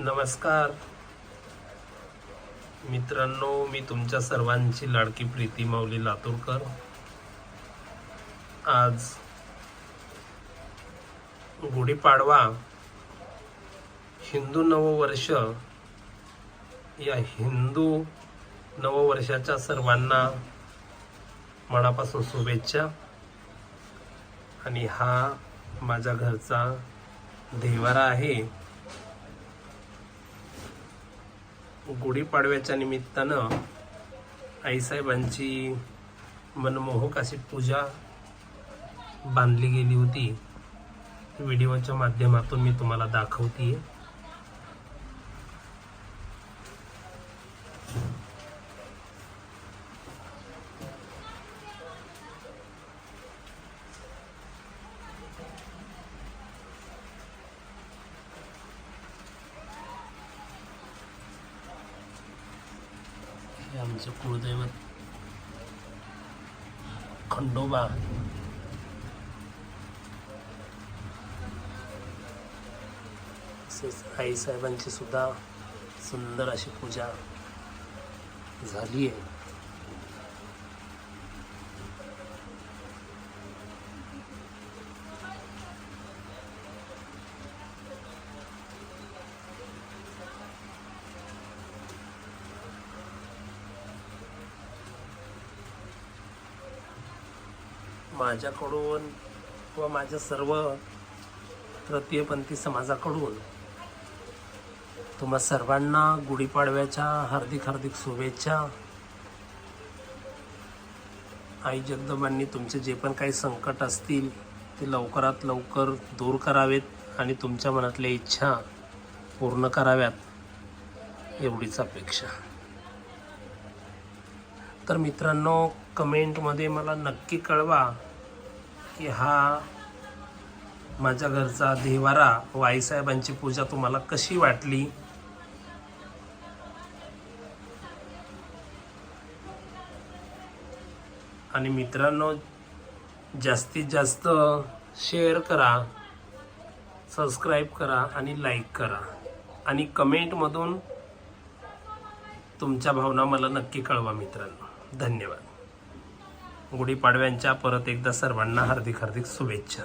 नमस्कार. मित्रांनो मी तुमच्या सर्वांची लाडकी प्रीती माऊली लातूरकर. आज गुढीपाडवा हिंदू नववर्ष या हिंदू नववर्षाच्या सर्वांना मनापासून शुभेच्छा. आणि हा माझ्या घरचा देवारा आहे. गुढीपाडव्याच्या निमित्तानं आईसाहेबांची मनमोहक अशी पूजा बांधली गेली होती. व्हिडिओच्या माध्यमातून मी तुम्हाला दाखवते हे आमचं कुळदैवत. खंडोबा. तसेच आईसाहेबांची सुद्धा सुंदर अशी पूजा झाली आहे माझ्याकडून व माझ्या सर्व तृतीयपंथी समाजाकडून तुम्हा सर्वांना गुढीपाडव्याच्या हार्दिक हार्दिक शुभेच्छा. आई जगदंबांनी तुमचे जे पण काही संकट असतील ते लवकरात लवकर दूर करावेत आणि तुमच्या मनातल्या इच्छा पूर्ण कराव्यात एवढीच अपेक्षा. तर मित्रांनो कमेंटमध्ये मला नक्की कळवा की हा माझ्या घरचा देवारा व आईसाहेबांची पूजा तुम्हाला कशी वाटली? आणि मित्रांनो जास्तीत जास्त शेअर करा सबस्क्राईब करा आणि लाईक करा. आणि कमेंटमधून तुमच्या भावना मला नक्की कळवा मित्रांनो. धन्यवाद. गुढीपाडव्यांच्या परत एकदा सर्वांना हार्दिक हार्दिक शुभेच्छा.